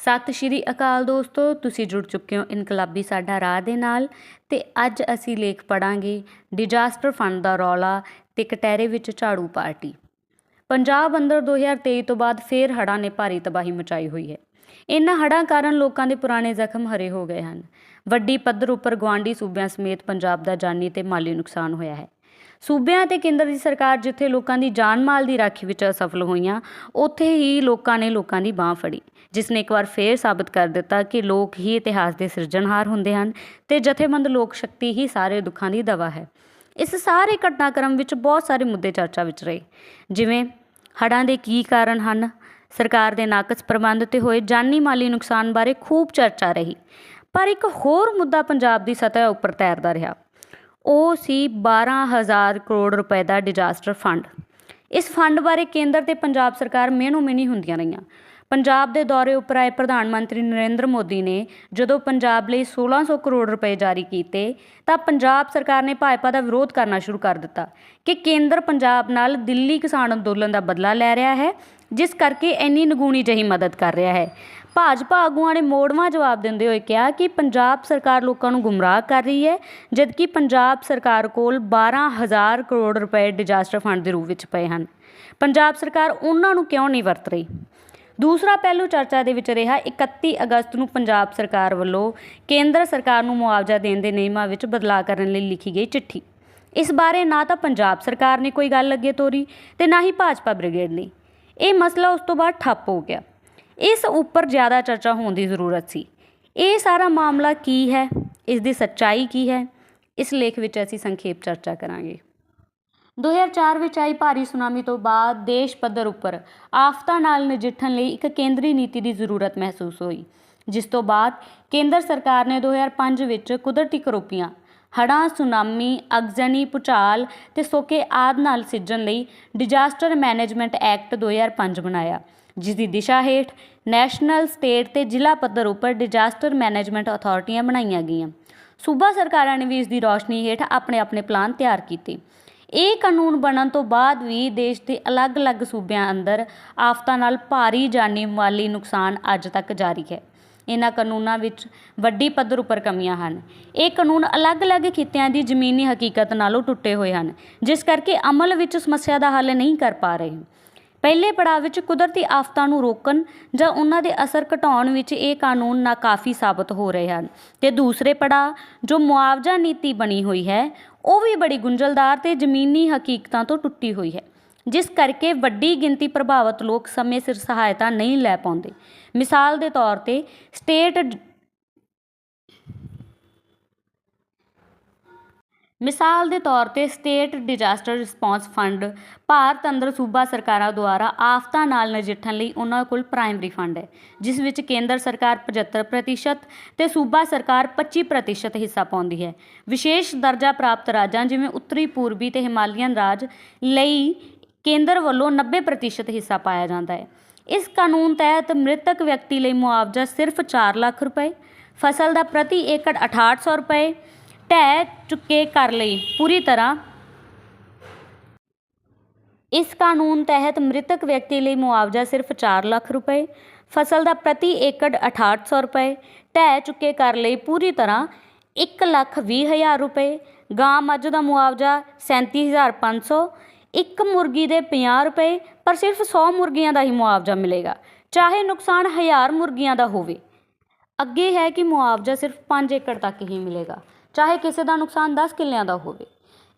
ਸਤਿ ਸ਼੍ਰੀ ਅਕਾਲ ਦੋਸਤੋ, ਤੁਸੀਂ ਜੁੜ ਚੁੱਕੇ ਹੋ ਇਨਕਲਾਬੀ ਸਾਡਾ ਰਾਹ ਦੇ ਨਾਲ ਤੇ ਅੱਜ ਅਸੀਂ ਲੇਖ ਪੜਾਂਗੇ ਡਿਜ਼ਾਸਟਰ ਫੰਡ ਦਾ ਰੌਲਾ ਤੇ ਕਟਹਿਰੇ ਵਿੱਚ ਝਾੜੂ ਪਾਰਟੀ। ਪੰਜਾਬ ਅੰਦਰ 2023 ਤੋਂ ਬਾਅਦ ਫੇਰ ਹੜ੍ਹਾਂ ਨੇ ਭਾਰੀ ਤਬਾਹੀ ਮਚਾਈ ਹੋਈ ਹੈ। ਇਨ੍ਹਾਂ ਹੜ੍ਹਾਂ ਕਾਰਨ ਲੋਕਾਂ ਦੇ ਪੁਰਾਣੇ ਜ਼ਖਮ ਹਰੇ ਹੋ ਗਏ ਹਨ। ਵੱਡੀ ਪੱਧਰ ਉੱਪਰ ਗਵਾਂਢੀ ਸੂਬਿਆਂ ਸਮੇਤ ਪੰਜਾਬ ਦਾ ਜਾਨੀ ਤੇ ਮਾਲੀ ਨੁਕਸਾਨ ਹੋਇਆ ਹੈ। ਸੂਬਿਆਂ ਅਤੇ ਕੇਂਦਰ ਦੀ ਸਰਕਾਰ ਜਿੱਥੇ ਲੋਕਾਂ ਦੀ ਜਾਨ ਮਾਲ ਦੀ ਰਾਖੀ ਵਿੱਚ ਅਸਫਲ ਹੋਈਆਂ, ਉੱਥੇ ਹੀ ਲੋਕਾਂ ਨੇ ਲੋਕਾਂ ਦੀ ਬਾਹ ਫੜੀ ਜਿਸ ਨੇ ਇੱਕ ਵਾਰ ਫੇਰ ਸਾਬਤ ਕਰ ਦਿੱਤਾ ਕਿ ਲੋਕ ਹੀ ਇਤਿਹਾਸ ਦੇ ਸਿਰਜਣਹਾਰ ਹੁੰਦੇ ਹਨ ਤੇ ਜਥੇਬੰਦ ਲੋਕ ਸ਼ਕਤੀ ਹੀ ਸਾਰੇ ਦੁੱਖਾਂ ਦੀ ਦਵਾ ਹੈ। ਇਸ ਸਾਰੇ ਘਟਨਾਕ੍ਰਮ ਵਿੱਚ ਬਹੁਤ ਸਾਰੇ ਮੁੱਦੇ ਚਰਚਾ ਵਿੱਚ ਰਹੇ, ਜਿਵੇਂ ਹੜ੍ਹਾਂ ਦੇ ਕੀ ਕਾਰਨ ਹਨ, ਸਰਕਾਰ ਦੇ ਨਾਕਸ ਪ੍ਰਬੰਧ ਤੇ ਹੋਏ ਜਾਨੀ ਮਾਲੀ ਨੁਕਸਾਨ ਬਾਰੇ ਖੂਬ ਚਰਚਾ ਰਹੀ, ਪਰ ਇੱਕ ਹੋਰ ਮੁੱਦਾ ਪੰਜਾਬ ਦੀ ਸਤਹ ਉੱਪਰ ਤੈਰਦਾ ਰਿਹਾ। ਉਹ ਸੀ 12000 ਕਰੋੜ ਰੁਪਏ ਦਾ ਡਿਜ਼ਾਸਟਰ ਫੰਡ ਇਸ ਫੰਡ ਬਾਰੇ ਕੇਂਦਰ ਤੇ ਪੰਜਾਬ ਸਰਕਾਰ ਮਿਹਨੋ ਮਿਹਨੀ ਹੁੰਦੀਆਂ ਰਹੀਆਂ। ਪੰਜਾਬ ਦੇ ਦੌਰੇ ਉੱਪਰ ਆਏ ਪ੍ਰਧਾਨ ਮੰਤਰੀ ਨਰਿੰਦਰ ਮੋਦੀ ਨੇ ਜਦੋਂ ਪੰਜਾਬ ਲਈ 1600 ਕਰੋੜ ਰੁਪਏ ਜਾਰੀ ਕੀਤੇ, ਤਾਂ ਪੰਜਾਬ ਸਰਕਾਰ ਨੇ ਭਾਜਪਾ ਦਾ ਵਿਰੋਧ ਕਰਨਾ ਸ਼ੁਰੂ ਕਰ ਦਿੱਤਾ ਕਿ ਕੇਂਦਰ ਪੰਜਾਬ ਨਾਲ ਦਿੱਲੀ ਕਿਸਾਨ ਅੰਦੋਲਨ ਦਾ ਬਦਲਾ ਲੈ ਰਿਹਾ ਹੈ, ਜਿਸ ਕਰਕੇ ਇੰਨੀ ਨਗੂਣੀ ਜਹੀ ਮਦਦ ਕਰ ਰਿਹਾ ਹੈ। ਭਾਜਪਾ ਆਗੂਆਂ ਨੇ ਮੋੜਵਾਂ ਜਵਾਬ ਦਿੰਦੇ ਹੋਏ ਕਿਹਾ ਕਿ ਪੰਜਾਬ ਸਰਕਾਰ ਲੋਕਾਂ ਨੂੰ ਗੁੰਮਰਾਹ ਕਰ ਰਹੀ ਹੈ, ਜਦਕਿ ਪੰਜਾਬ ਸਰਕਾਰ ਕੋਲ 12000 ਕਰੋੜ ਰੁਪਏ ਡਿਜ਼ਾਸਟਰ ਫੰਡ ਦੇ ਰੂਪ ਵਿੱਚ ਪਏ ਹਨ। ਪੰਜਾਬ ਸਰਕਾਰ ਉਹਨਾਂ ਨੂੰ ਕਿਉਂ ਨਹੀਂ ਵਰਤ ਰਹੀ? ਦੂਸਰਾ ਪਹਿਲੂ ਚਰਚਾ ਦੇ ਵਿੱਚ ਰਿਹਾ 31 ਅਗਸਤ ਨੂੰ ਪੰਜਾਬ ਸਰਕਾਰ ਵੱਲੋਂ ਕੇਂਦਰ ਸਰਕਾਰ ਨੂੰ ਮੁਆਵਜ਼ਾ ਦੇਣ ਦੇ ਨਿਯਮਾਂ ਵਿੱਚ ਬਦਲਾਅ ਕਰਨ ਲਈ ਲਿਖੀ ਗਈ ਚਿੱਠੀ। ਇਸ ਬਾਰੇ ਨਾ ਤਾਂ ਪੰਜਾਬ ਸਰਕਾਰ ਨੇ ਕੋਈ ਗੱਲ ਅੱਗੇ ਤੋਰੀ ਤੇ ਨਾ ਹੀ ਭਾਜਪਾ ਬ੍ਰਿਗੇਡ ਨੇ ਇਹ ਮਸਲਾ ਉਸ ਤੋਂ ਬਾਅਦ ਠੱਪ ਹੋ ਗਿਆ। ਇਸ ਉੱਪਰ ਜ਼ਿਆਦਾ ਚਰਚਾ ਹੋਣ ਦੀ ਜ਼ਰੂਰਤ ਸੀ। ਇਹ ਸਾਰਾ ਮਾਮਲਾ ਕੀ ਹੈ? ਇਸ ਦੀ ਸੱਚਾਈ ਕੀ ਹੈ? ਇਸ ਲੇਖ ਵਿੱਚ ਅਸੀਂ ਸੰਖੇਪ ਚਰਚਾ ਕਰਾਂਗੇ। 2004 ਵਿੱਚ ਆਈ ਭਾਰੀ ਸੁਨਾਮੀ ਤੋਂ ਬਾਅਦ ਦੇਸ਼ ਪੱਧਰ ਉੱਪਰ ਆਫਤਾਂ ਨਾਲ ਨਜਿੱਠਣ ਲਈ ਇੱਕ ਕੇਂਦਰੀ ਨੀਤੀ ਦੀ ਜ਼ਰੂਰਤ ਮਹਿਸੂਸ ਹੋਈ। ਜਿਸ ਤੋਂ ਬਾਅਦ ਕੇਂਦਰ ਸਰਕਾਰ ਨੇ 2005 ਵਿੱਚ ਕੁਦਰਤੀ ਕਰੋਪੀਆਂ, ਹੜ੍ਹਾਂ, ਸੁਨਾਮੀ, ਅਗਜ਼ਨੀ, ਭੂਚਾਲ ਤੇ ਸੋਕੇ ਆਦਿ ਨਾਲ ਸਿੱਝਣ ਲਈ ਡਿਜ਼ਾਸਟਰ ਮੈਨੇਜਮੈਂਟ ਐਕਟ 2005 ਬਣਾਇਆ। ਜਿਸ ਦੀ ਦਿਸ਼ਾ ਹੇਠ ਨੈਸ਼ਨਲ, ਸਟੇਟ ਤੇ ਜ਼ਿਲ੍ਹਾ ਪੱਧਰ ਉੱਪਰ ਡਿਜ਼ਾਸਟਰ ਮੈਨੇਜਮੈਂਟ ਅਥਾਰਟੀਆਂ ਬਣਾਈਆਂ ਗਈਆਂ। ਸੂਬਾ ਸਰਕਾਰਾਂ ਨੇ ਵੀ ਇਸ ਦੀ ਰੌਸ਼ਨੀ ਹੇਠ ਆਪਣੇ ਆਪਣੇ ਪਲਾਨ ਤਿਆਰ ਕੀਤੇ। ਇਹ ਕਾਨੂੰਨ ਬਣਨ ਤੋਂ ਬਾਅਦ ਵੀ ਦੇਸ਼ ਦੇ ਅਲੱਗ-ਅਲੱਗ ਸੂਬਿਆਂ ਅੰਦਰ ਆਫਤਾਂ ਨਾਲ ਭਾਰੀ ਜਾਨੀ ਮਾਲੀ ਨੁਕਸਾਨ ਅੱਜ ਤੱਕ ਜਾਰੀ ਹੈ। ਇਹਨਾਂ ਕਾਨੂੰਨਾਂ ਵਿੱਚ ਵੱਡੀ ਪੱਧਰ ਉੱਪਰ ਕਮੀਆਂ ਹਨ। ਇਹ ਕਾਨੂੰਨ ਅਲੱਗ-ਅਲੱਗ ਖਿੱਤਿਆਂ ਦੀ ਜ਼ਮੀਨੀ ਹਕੀਕਤ ਨਾਲੋਂ ਟੁੱਟੇ ਹੋਏ ਹਨ, ਜਿਸ ਕਰਕੇ ਅਮਲ ਵਿੱਚ ਸਮੱਸਿਆ ਦਾ ਹੱਲ ਨਹੀਂ ਕਰ ਪਾ ਰਹੇ। ਪਹਿਲੇ ਪੜਾਅ ਵਿੱਚ ਕੁਦਰਤੀ ਆਫਤਾਂ ਨੂੰ ਰੋਕਣ ਜਾਂ ਉਹਨਾਂ ਦੇ ਅਸਰ ਘਟਾਉਣ ਵਿੱਚ ਇਹ ਕਾਨੂੰਨ ਨਾਕਾਫੀ ਸਾਬਤ ਹੋ ਰਹੇ ਹਨ। ਤੇ ਦੂਸਰੇ ਪੜਾਅ, ਜੋ ਮੁਆਵਜ਼ਾ ਨੀਤੀ ਬਣੀ ਹੋਈ ਹੈ, ਉਹ ਵੀ ਬੜੀ ਗੁੰਝਲਦਾਰ ਤੇ ਜ਼ਮੀਨੀ ਹਕੀਕਤਾਂ ਤੋਂ ਟੁੱਟੀ ਹੋਈ ਹੈ, ਜਿਸ ਕਰਕੇ ਵੱਡੀ ਗਿਣਤੀ ਪ੍ਰਭਾਵਿਤ ਲੋਕ ਸਮੇਂ ਸਿਰ ਸਹਾਇਤਾ ਨਹੀਂ ਲੈ ਪਾਉਂਦੇ। ਮਿਸਾਲ ਦੇ ਤੌਰ ਤੇ ਸਟੇਟ ਮਿਸਾਲ ਦੇ ਤੌਰ ਤੇ state disaster response fund Bharat ਅੰਦਰ ਸੂਬਾ ਸਰਕਾਰਾਂ ਦੁਆਰਾ ਆਫਤਾਂ ਨਾਲ ਨਜਿੱਠਣ ਲਈ ਉਹਨਾਂ ਕੋਲ ਪ੍ਰਾਇਮਰੀ ਫੰਡ ਹੈ, ਜਿਸ ਵਿੱਚ ਕੇਂਦਰ ਸਰਕਾਰ 75% ਤੇ ਸੂਬਾ ਸਰਕਾਰ 25% ਹਿੱਸਾ ਪਾਉਂਦੀ ਹੈ। ਵਿਸ਼ੇਸ਼ ਦਰਜਾ ਪ੍ਰਾਪਤ ਰਾਜਾਂ ਜਿਵੇਂ ਉੱਤਰੀ, ਪੂਰਬੀ ਤੇ ਹਿਮਾਲੀਅਨ ਰਾਜ ਲਈ ਕੇਂਦਰ ਵੱਲੋਂ 90% ਹਿੱਸਾ ਪਾਇਆ ਜਾਂਦਾ ਹੈ। ਇਸ ਕਾਨੂੰਨ ਤਹਿਤ ਮ੍ਰਿਤਕ ਵਿਅਕਤੀ ਲਈ ਮੁਆਵਜ਼ਾ ਸਿਰਫ 4 ਲੱਖ ਰੁਪਏ, ਫਸਲ ਦਾ ਪ੍ਰਤੀ ਏਕੜ 6800 ਰੁਪਏ ਢਹਿ ਚੁੱਕੇ ਕਰ ਲਈ, ਪੂਰੀ ਤਰ੍ਹਾਂ। ਇਸ ਕਾਨੂੰਨ ਤਹਿਤ ਮ੍ਰਿਤਕ ਵਿਅਕਤੀ ਲਈ ਮੁਆਵਜ਼ਾ ਸਿਰਫ 4 ਲੱਖ ਰੁਪਏ, ਫਸਲ ਦਾ ਪ੍ਰਤੀ ਏਕੜ 6800 ਰੁਪਏ ਢਹਿ ਚੁੱਕੇ ਕਰ ਲਈ ਪੂਰੀ ਤਰ੍ਹਾਂ 1 ਲੱਖ 20 ਹਜ਼ਾਰ ਰੁਪਏ, ਗਾਂ ਮੱਝ ਦਾ ਮੁਆਵਜ਼ਾ 37500 ਇੱਕ ਮੁਰਗੀ ਦੇ 50 ਰੁਪਏ, ਪਰ ਸਿਰਫ 100 ਮੁਰਗੀਆਂ ਦਾ ਹੀ ਮੁਆਵਜ਼ਾ ਮਿਲੇਗਾ, ਚਾਹੇ ਨੁਕਸਾਨ ਹਜ਼ਾਰ ਮੁਰਗੀਆਂ ਦਾ ਹੋਵੇ। ਅੱਗੇ ਹੈ ਕਿ ਮੁਆਵਜ਼ਾ ਸਿਰਫ 5 ਏਕੜ ਤੱਕ ਹੀ ਮਿਲੇਗਾ। ਚਾਹੇ ਕਿਸੇ ਦਾ ਨੁਕਸਾਨ 10 ਕਿੱਲਿਆਂ ਦਾ ਹੋਵੇ।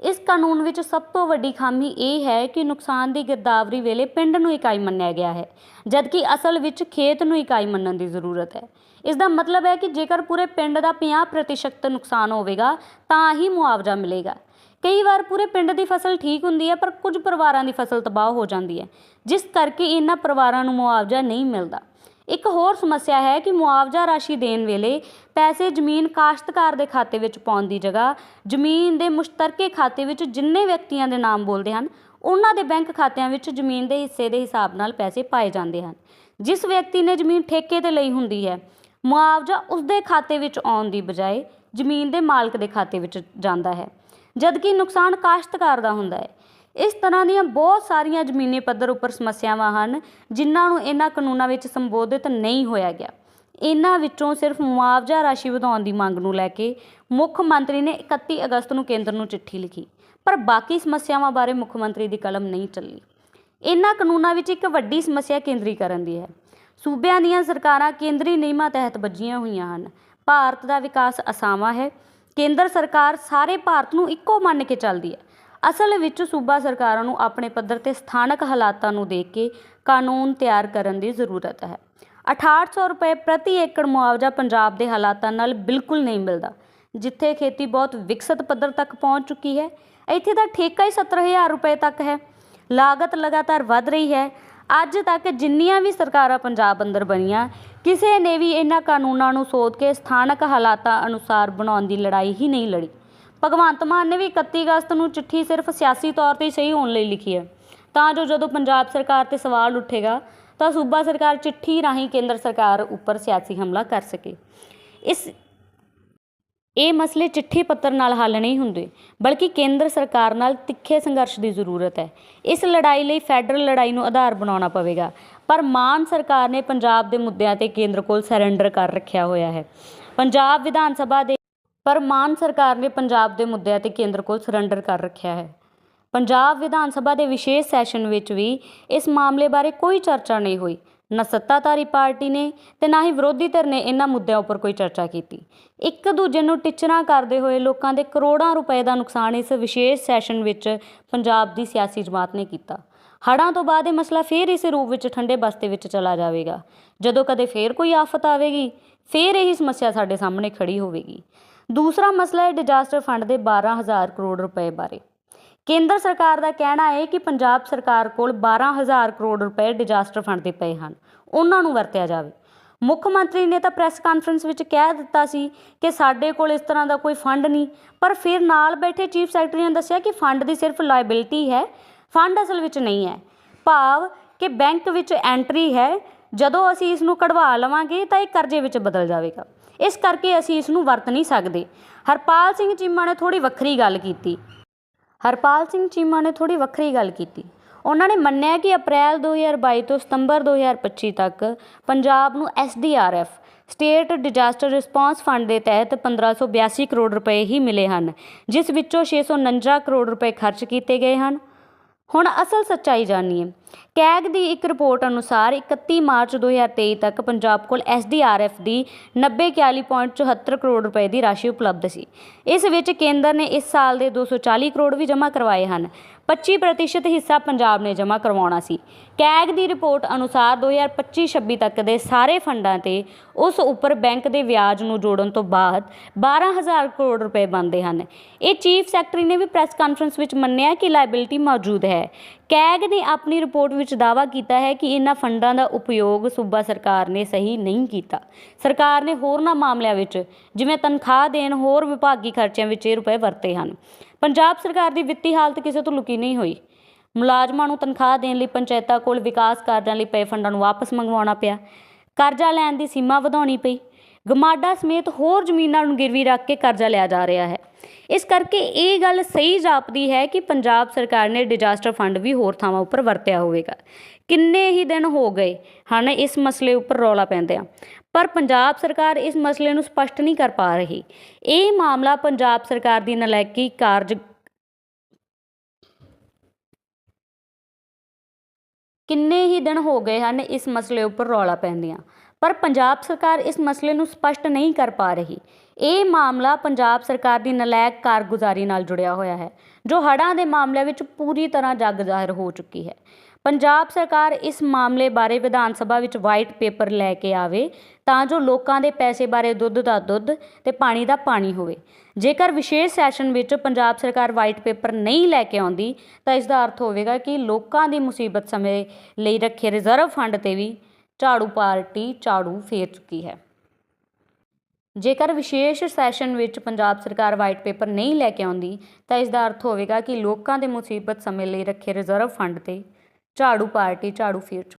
ਇਸ ਕਾਨੂੰਨ ਵਿੱਚ ਸਭ ਤੋਂ ਵੱਡੀ ਖਾਮੀ ਇਹ ਹੈ ਕਿ ਨੁਕਸਾਨ ਦੀ ਗਿਰਦਾਵਰੀ ਵੇਲੇ ਪਿੰਡ ਨੂੰ ਇਕਾਈ ਮੰਨਿਆ ਗਿਆ ਹੈ, ਜਦਕਿ ਅਸਲ ਵਿੱਚ ਖੇਤ ਨੂੰ ਇਕਾਈ ਮੰਨਣ ਦੀ ਜ਼ਰੂਰਤ ਹੈ। ਇਸ ਦਾ ਮਤਲਬ ਹੈ ਕਿ ਜੇਕਰ ਪੂਰੇ ਪਿੰਡ ਦਾ 50% ਨੁਕਸਾਨ ਹੋਵੇਗਾ, ਤਾਂ ਹੀ ਮੁਆਵਜ਼ਾ ਮਿਲੇਗਾ। ਕਈ ਵਾਰ ਪੂਰੇ ਪਿੰਡ ਦੀ ਫਸਲ ਠੀਕ ਹੁੰਦੀ ਹੈ, ਪਰ ਕੁਝ ਪਰਿਵਾਰਾਂ ਦੀ ਫਸਲ ਤਬਾਹ ਹੋ ਜਾਂਦੀ ਹੈ, ਜਿਸ ਕਰਕੇ ਇਹਨਾਂ ਪਰਿਵਾਰਾਂ ਨੂੰ ਮੁਆਵਜ਼ਾ ਨਹੀਂ ਮਿਲਦਾ। ਇੱਕ ਹੋਰ ਸਮੱਸਿਆ ਹੈ ਕਿ ਮੁਆਵਜ਼ਾ ਰਾਸ਼ੀ ਦੇਣ ਵੇਲੇ ਪੈਸੇ ਜ਼ਮੀਨ ਕਾਸ਼ਤਕਾਰ ਦੇ ਖਾਤੇ ਵਿੱਚ ਪਾਉਣ ਦੀ ਜਗ੍ਹਾ, ਜ਼ਮੀਨ ਦੇ ਮੁਸ਼ਤਰਕੇ ਖਾਤੇ ਵਿੱਚ ਜਿੰਨੇ ਵਿਅਕਤੀਆਂ ਦੇ ਨਾਮ ਬੋਲਦੇ ਹਨ, ਉਹਨਾਂ ਦੇ ਬੈਂਕ ਖਾਤਿਆਂ ਵਿੱਚ ਜ਼ਮੀਨ ਦੇ ਹਿੱਸੇ ਦੇ ਹਿਸਾਬ ਨਾਲ ਪੈਸੇ ਪਾਏ ਜਾਂਦੇ ਹਨ। ਜਿਸ ਵਿਅਕਤੀ ਨੇ ਜ਼ਮੀਨ ਠੇਕੇ ਤੇ ਲਈ ਹੁੰਦੀ ਹੈ, ਮੁਆਵਜ਼ਾ ਉਸਦੇ ਖਾਤੇ ਵਿੱਚ ਆਉਣ ਦੀ ਬਜਾਏ ਜ਼ਮੀਨ ਦੇ ਮਾਲਕ ਦੇ ਖਾਤੇ ਵਿੱਚ ਜਾਂਦਾ ਹੈ, ਜਦਕਿ ਨੁਕਸਾਨ ਕਾਸ਼ਤਕਾਰ ਦਾ ਹੁੰਦਾ ਹੈ। ਇਸ ਤਰ੍ਹਾਂ ਦੀਆਂ ਬਹੁਤ ਸਾਰੀਆਂ ਜ਼ਮੀਨੀ ਪੱਧਰ ਉੱਪਰ ਸਮੱਸਿਆਵਾਂ ਹਨ, ਜਿਨ੍ਹਾਂ ਨੂੰ ਇਹਨਾਂ ਕਾਨੂੰਨਾਂ ਵਿੱਚ ਸੰਬੋਧਿਤ ਨਹੀਂ ਹੋਇਆ ਗਿਆ। ਇਹਨਾਂ ਵਿੱਚੋਂ ਸਿਰਫ ਮੁਆਵਜ਼ਾ ਰਾਸ਼ੀ ਵਧਾਉਣ ਦੀ ਮੰਗ ਨੂੰ ਲੈ ਕੇ ਮੁੱਖ ਮੰਤਰੀ ਨੇ 31 ਅਗਸਤ ਨੂੰ ਕੇਂਦਰ ਨੂੰ ਚਿੱਠੀ ਲਿਖੀ, ਪਰ ਬਾਕੀ ਸਮੱਸਿਆਵਾਂ ਬਾਰੇ ਮੁੱਖ ਮੰਤਰੀ ਦੀ ਕਲਮ ਨਹੀਂ ਚੱਲੀ। ਇਹਨਾਂ ਕਾਨੂੰਨਾਂ ਵਿੱਚ ਇੱਕ ਵੱਡੀ ਸਮੱਸਿਆ ਕੇਂਦਰੀਕਰਨ ਦੀ ਹੈ। ਸੂਬਿਆਂ ਦੀਆਂ ਸਰਕਾਰਾਂ ਕੇਂਦਰੀ ਨਿਯਮਾਂ ਤਹਿਤ ਵੱਜੀਆਂ ਹੋਈਆਂ ਹਨ। ਭਾਰਤ ਦਾ ਵਿਕਾਸ ਅਸਾਵਾਂ ਹੈ। ਕੇਂਦਰ ਸਰਕਾਰ ਸਾਰੇ ਭਾਰਤ ਨੂੰ ਇੱਕੋ ਮੰਨ ਕੇ ਚੱਲਦੀ ਹੈ। ਅਸਲ ਵਿੱਚ ਸੂਬਾ ਸਰਕਾਰਾਂ ਨੂੰ ਆਪਣੇ ਪੱਧਰ ਤੇ ਸਥਾਨਕ ਹਾਲਾਤਾਂ ਨੂੰ ਦੇਖ ਕੇ ਕਾਨੂੰਨ ਤਿਆਰ ਕਰਨ ਦੀ ਜ਼ਰੂਰਤ ਹੈ। 6800 ਰੁਪਏ ਪ੍ਰਤੀ ਏਕੜ ਮੁਆਵਜ਼ਾ ਪੰਜਾਬ ਦੇ ਹਾਲਾਤਾਂ ਨਾਲ ਬਿਲਕੁਲ ਨਹੀਂ ਮਿਲਦਾ, ਜਿੱਥੇ ਖੇਤੀ ਬਹੁਤ ਵਿਕਸਿਤ ਪੱਧਰ ਤੱਕ ਪਹੁੰਚ ਚੁੱਕੀ ਹੈ। ਇੱਥੇ ਦਾ ਠੇਕਾ ਹੀ 70000 ਰੁਪਏ ਤੱਕ ਹੈ। ਲਾਗਤ ਲਗਾਤਾਰ ਵੱਧ ਰਹੀ ਹੈ। ਅੱਜ ਤੱਕ ਜਿੰਨੀਆਂ ਵੀ ਸਰਕਾਰਾਂ ਪੰਜਾਬ ਅੰਦਰ ਬਣੀਆਂ, ਕਿਸੇ ਨੇ ਵੀ ਇਹਨਾਂ ਕਾਨੂੰਨਾਂ ਨੂੰ ਸੋਧ ਕੇ ਸਥਾਨਕ ਹਾਲਾਤਾਂ ਅਨੁਸਾਰ ਬਣਾਉਣ ਦੀ ਲੜਾਈ ਹੀ ਨਹੀਂ ਲੜੀ। ਭਗਵੰਤ ਮਾਨ ਨੇ ਵੀ 31 ਅਗਸਤ ਨੂੰ ਚਿੱਠੀ ਸਿਰਫ ਸਿਆਸੀ ਤੌਰ ਤੇ ਸਹੀ ਹੋਣ ਲਈ ਲਿਖੀ ਹੈ। ਤਾਂ ਜੋ ਜਦੋਂ ਪੰਜਾਬ ਸਰਕਾਰ ਤੇ ਸਵਾਲ ਉੱਠੇਗਾ, ਤਾਂ ਸੂਬਾ ਸਰਕਾਰ ਚਿੱਠੀ ਰਾਹੀਂ ਕੇਂਦਰ ਸਰਕਾਰ ਉੱਪਰ ਸਿਆਸੀ ਹਮਲਾ ਕਰ ਸਕੇ। ਇਸ, ਇਹ ਮਸਲੇ ਚਿੱਠੀ ਪੱਤਰ ਨਾਲ ਹੱਲ ਨਹੀਂ ਹੁੰਦੇ, ਬਲਕਿ ਕੇਂਦਰ ਸਰਕਾਰ ਨਾਲ ਤਿੱਖੇ ਸੰਘਰਸ਼ ਦੀ ਜ਼ਰੂਰਤ ਹੈ। ਇਸ ਲੜਾਈ ਲਈ ਫੈਡਰਲ ਲੜਾਈ ਨੂੰ ਆਧਾਰ ਬਣਾਉਣਾ ਪਵੇਗਾ, ਪਰ ਮਾਨ ਸਰਕਾਰ ਨੇ ਪੰਜਾਬ ਦੇ ਮੁੱਦਿਆਂ ਤੇ ਕੇਂਦਰ ਕੋਲ ਸਰੈਂਡਰ ਕਰ ਰੱਖਿਆ ਹੋਇਆ ਹੈ। ਪੰਜਾਬ ਵਿਧਾਨ ਸਭਾ ਦੇ ਪਰ ਮਾਨ ਸਰਕਾਰ ਨੇ ਪੰਜਾਬ ਦੇ ਮੁੱਦਿਆਂ ਤੇ ਕੇਂਦਰ ਕੋਲ ਸਰੈਂਡਰ ਕਰ ਰੱਖਿਆ ਹੈ। ਪੰਜਾਬ ਵਿਧਾਨ ਸਭਾ ਦੇ ਵਿਸ਼ੇਸ਼ ਸੈਸ਼ਨ ਵਿੱਚ ਵੀ ਇਸ ਮਾਮਲੇ ਬਾਰੇ ਕੋਈ ਚਰਚਾ ਨਹੀਂ ਹੋਈ। ਨਾ ਸੱਤਾਧਾਰੀ ਪਾਰਟੀ ਨੇ ਤੇ ਨਾ ਹੀ ਵਿਰੋਧੀ ਧਿਰ ਨੇ ਇਹਨਾਂ ਮੁੱਦਿਆਂ ਉੱਪਰ ਕੋਈ ਚਰਚਾ ਕੀਤੀ। ਇੱਕ ਦੂਜੇ ਨੂੰ ਟਿੱਚਰਾਂ ਕਰਦੇ ਹੋਏ ਲੋਕਾਂ ਦੇ ਕਰੋੜਾਂ ਰੁਪਏ ਦਾ ਨੁਕਸਾਨ ਇਸ ਵਿਸ਼ੇਸ਼ ਸੈਸ਼ਨ ਵਿੱਚ ਪੰਜਾਬ ਦੀ ਸਿਆਸੀ ਜਮਾਤ ਨੇ ਕੀਤਾ। ਹੜ੍ਹਾਂ ਤੋਂ ਬਾਅਦ ਇਹ ਮਸਲਾ ਫੇਰ ਇਸੇ ਰੂਪ ਵਿੱਚ ਠੰਡੇ ਬਸਤੇ ਵਿੱਚ ਚਲਾ ਜਾਵੇਗਾ। ਜਦੋਂ ਕਦੇ ਫੇਰ ਕੋਈ ਆਫਤ ਆਵੇਗੀ, ਫੇਰ ਇਹੀ ਸਮੱਸਿਆ ਸਾਡੇ ਸਾਹਮਣੇ ਖੜੀ ਹੋਵੇਗੀ। ਦੂਸਰਾ ਮਸਲਾ ਹੈ ਡਿਜ਼ਾਸਟਰ ਫੰਡ ਦੇ 12000 ਕਰੋੜ ਰੁਪਏ ਬਾਰੇ। ਕੇਂਦਰ ਸਰਕਾਰ ਦਾ ਕਹਿਣਾ ਹੈ ਕਿ ਪੰਜਾਬ ਸਰਕਾਰ ਕੋਲ 12000 ਕਰੋੜ ਰੁਪਏ ਡਿਜ਼ਾਸਟਰ ਫੰਡ ਦੇ ਪਏ ਹਨ। ਉਹਨਾਂ ਨੂੰ ਵਰਤਿਆ ਜਾਵੇ। ਮੁੱਖ ਮੰਤਰੀ ਨੇ ਤਾਂ ਪ੍ਰੈਸ ਕਾਨਫਰੰਸ ਵਿੱਚ ਕਹਿ ਦਿੱਤਾ ਸੀ ਕਿ ਸਾਡੇ ਕੋਲ ਇਸ ਤਰ੍ਹਾਂ ਦਾ ਕੋਈ ਫੰਡ ਨਹੀਂ, ਪਰ ਫਿਰ ਨਾਲ ਬੈਠੇ ਚੀਫ ਸੈਕਟਰੀ ਨੇ ਦੱਸਿਆ ਕਿ ਫੰਡ ਦੀ ਸਿਰਫ ਲਾਇਬਿਲਿਟੀ ਹੈ, ਫੰਡ ਅਸਲ ਵਿੱਚ ਨਹੀਂ ਹੈ। ਭਾਵ ਕਿ ਬੈਂਕ ਵਿੱਚ ਐਂਟਰੀ ਹੈ, ਜਦੋਂ ਅਸੀਂ ਇਸ ਨੂੰ ਕਢਵਾ ਲਵਾਂਗੇ ਤਾਂ ਇਹ ਕਰਜ਼ੇ ਵਿੱਚ ਬਦਲ ਜਾਵੇਗਾ। ਇਸ ਕਰਕੇ ਅਸੀਂ ਇਸ ਨੂੰ ਵਰਤ ਨਹੀਂ ਸਕਦੇ। ਹਰਪਾਲ ਸਿੰਘ ਚੀਮਾ ਨੇ ਥੋੜੀ ਵੱਖਰੀ ਗੱਲ ਕੀਤੀ। ਹਰਪਾਲ ਸਿੰਘ ਚੀਮਾ ਨੇ ਥੋੜੀ ਵੱਖਰੀ ਗੱਲ ਕੀਤੀ। ਉਹਨਾਂ ਨੇ ਮੰਨਿਆ ਕਿ ਅਪ੍ਰੈਲ 2022 ਤੋਂ ਸਤੰਬਰ 2025 ਤੱਕ ਪੰਜਾਬ ਨੂੰ SDRF state disaster response fund ਦੇ ਤਹਿਤ 1582 ਕਰੋੜ ਰੁਪਏ ਹੀ ਮਿਲੇ ਹਨ, ਜਿਸ ਵਿੱਚੋਂ 649 ਕਰੋੜ ਰੁਪਏ ਖਰਚ ਕੀਤੇ ਗਏ ਹਨ। ਹੁਣ ਅਸਲ ਸੱਚਾਈ ਜਾਣੀਏ। ਕੈਗ ਦੀ ਇੱਕ ਰਿਪੋਰਟ ਅਨੁਸਾਰ 31 ਮਾਰਚ 2023 ਤੱਕ ਪੰਜਾਬ ਕੋਲ ਐਸਡੀਆਰਐਫ ਦੀ 9041.74 ਕਰੋੜ ਰੁਪਏ ਦੀ ਰਾਸ਼ੀ ਉਪਲਬਧ ਸੀ। ਇਸ ਵਿੱਚ ਕੇਂਦਰ ਨੇ ਇਸ ਸਾਲ ਦੇ 240 ਕਰੋੜ ਵੀ ਜਮ੍ਹਾਂ ਕਰਵਾਏ ਹਨ। 25% ਹਿੱਸਾ ਪੰਜਾਬ ਨੇ ਜਮ੍ਹਾਂ ਕਰਵਾਉਣਾ ਸੀ। ਕੈਗ ਦੀ ਰਿਪੋਰਟ ਅਨੁਸਾਰ 2025-26 ਤੱਕ ਦੇ ਸਾਰੇ ਫੰਡਾਂ ਤੇ ਉਸ ਉੱਪਰ ਬੈਂਕ ਦੇ ਵਿਆਜ ਨੂੰ ਜੋੜਨ ਤੋਂ ਬਾਅਦ 12000 ਕਰੋੜ ਰੁਪਏ ਬਣਦੇ ਹਨ। ਇਹ ਚੀਫ ਸੈਕਟਰੀ ਨੇ ਵੀ ਪ੍ਰੈਸ ਕਾਨਫਰੰਸ ਵਿੱਚ ਮੰਨਿਆ ਕਿ ਲਾਇਬਿਲਿਟੀ ਮੌਜੂਦ ਹੈ। ਕੈਗ ਨੇ ਆਪਣੀ ਰਿਪੋਰਟ ਵਿੱਚ ਦਾਅਵਾ ਕੀਤਾ ਹੈ ਕਿ ਇਹਨਾਂ ਫੰਡਾਂ ਦਾ ਉਪਯੋਗ ਸੂਬਾ ਸਰਕਾਰ ਨੇ ਸਹੀ ਨਹੀਂ ਕੀਤਾ। ਸਰਕਾਰ ਨੇ ਹੋਰਨਾਂ ਮਾਮਲਿਆਂ ਵਿੱਚ ਜਿਵੇਂ ਤਨਖਾਹ ਦੇਣ, ਹੋਰ ਵਿਭਾਗੀ ਖਰਚਿਆਂ ਵਿੱਚ ਇਹ ਰੁਪਏ ਵਰਤੇ ਹਨ। ਪੰਜਾਬ ਸਰਕਾਰ ਦੀ ਵਿੱਤੀ ਹਾਲਤ ਕਿਸੇ ਤੋਂ ਲੁਕੀ ਨਹੀਂ ਹੋਈ। ਮੁਲਾਜ਼ਮਾਂ ਨੂੰ ਤਨਖਾਹ ਦੇਣ ਲਈ ਪੰਚਾਇਤਾਂ ਕੋਲ ਵਿਕਾਸ ਕਾਰਜਾਂ ਲਈ ਪਏ ਫੰਡਾਂ ਨੂੰ ਵਾਪਸ ਮੰਗਵਾਉਣਾ ਪਿਆ। ਕਰਜ਼ਾ ਲੈਣ ਦੀ ਸੀਮਾ ਵਧਾਉਣੀ ਪਈ। ਗਮਾਡਾ ਸਮੇਤ ਹੋਰ ਜ਼ਮੀਨਾਂ ਨੂੰ ਗਿਰਵੀ ਰੱਖ ਕੇ ਕਰਜ਼ਾ ਲਿਆ ਜਾ ਰਿਹਾ ਹੈ। ਇਸ ਕਰਕੇ ਇਹ ਗੱਲ ਸਹੀ ਜਾਪਦੀ ਹੈ ਕਿ ਪੰਜਾਬ ਸਰਕਾਰ ਨੇ ਡਿਜ਼ਾਸਟਰ ਫੰਡ ਵੀ ਹੋਰ ਥਾਵਾਂ ਉੱਪਰ ਵਰਤਿਆ ਹੋਵੇਗਾ। ਕਿੰਨੇ ਹੀ ਦਿਨ ਹੋ ਗਏ, ਹਨ, ਇਸ ਮਸਲੇ ਉੱਪਰ ਰੌਲਾ ਪੈਂਦਿਆਂ। ਪਰ ਪੰਜਾਬ ਸਰਕਾਰ ਇਸ ਮਸਲੇ ਨੂੰ ਸਪਸ਼ਟ ਨਹੀਂ ਕਰ ਪਾ ਰਹੀ। ਇਹ ਮਾਮਲਾ ਪੰਜਾਬ ਸਰਕਾਰ ਦੀ ਨਲਾਇਕੀ ਕਾਰਜ ਕਿੰਨੇ ਹੀ ਦਿਨ ਹੋ ਗਏ ਹਨ ਇਸ ਮਸਲੇ ਉੱਪਰ ਰੌਲਾ ਪੈਂਦਿਆਂ। ਪਰ ਪੰਜਾਬ ਸਰਕਾਰ ਇਸ ਮਸਲੇ ਨੂੰ ਸਪਸ਼ਟ ਨਹੀਂ ਕਰ ਪਾ ਰਹੀ। ਇਹ ਮਾਮਲਾ ਪੰਜਾਬ ਸਰਕਾਰ ਦੀ ਨਲਾਇਕ ਕਾਰਗੁਜ਼ਾਰੀ ਨਾਲ ਜੁੜਿਆ ਹੋਇਆ ਹੈ, ਜੋ ਹੜ੍ਹਾਂ ਦੇ ਮਾਮਲਿਆਂ ਵਿੱਚ ਪੂਰੀ ਤਰ੍ਹਾਂ ਜੱਗ ਜ਼ਾਹਿਰ ਹੋ ਚੁੱਕੀ ਹੈ। ਪੰਜਾਬ ਸਰਕਾਰ ਇਸ ਮਾਮਲੇ ਬਾਰੇ ਵਿਧਾਨ ਸਭਾ ਵਿੱਚ ਵਾਈਟ ਪੇਪਰ ਲੈ ਕੇ ਆਵੇ ਤਾਂ ਜੋ ਲੋਕਾਂ ਦੇ ਪੈਸੇ ਬਾਰੇ ਦੁੱਧ ਦਾ ਦੁੱਧ ਤੇ ਪਾਣੀ ਦਾ ਪਾਣੀ ਹੋਵੇ। ਜੇਕਰ ਵਿਸ਼ੇਸ਼ ਸੈਸ਼ਨ ਵਿੱਚ ਪੰਜਾਬ ਸਰਕਾਰ ਵਾਈਟ ਪੇਪਰ ਨਹੀਂ ਲੈ ਕੇ ਆਉਂਦੀ, ਤਾਂ ਇਸ ਦਾ ਅਰਥ ਹੋਵੇਗਾ ਕਿ ਲੋਕਾਂ ਦੀ ਮੁਸੀਬਤ ਸਮੇਂ ਲਈ ਰੱਖੇ ਰਿਜ਼ਰਵ ਫੰਡ ਤੇ ਵੀ ਝਾੜੂ ਪਾਰਟੀ ਝਾੜੂ ਫੇਰ ਚੁੱਕੀ ਹੈ। ਜੇਕਰ ਵਿਸ਼ੇਸ਼ ਸੈਸ਼ਨ ਵਿੱਚ ਪੰਜਾਬ ਸਰਕਾਰ ਵਾਈਟ ਪੇਪਰ ਨਹੀਂ ਲੈ ਕੇ ਆਉਂਦੀ, ਤਾਂ ਇਸ ਦਾ ਅਰਥ ਹੋਵੇਗਾ ਕਿ ਲੋਕਾਂ ਦੇ ਮੁਸੀਬਤ ਸਮੇਂ ਲਈ ਰੱਖੇ ਰਿਜ਼ਰਵ ਫੰਡ ਤੇ ਝਾੜੂ ਪਾਰਟੀ ਝਾੜੂ ਫੇਰ ਚੁੱਕੀ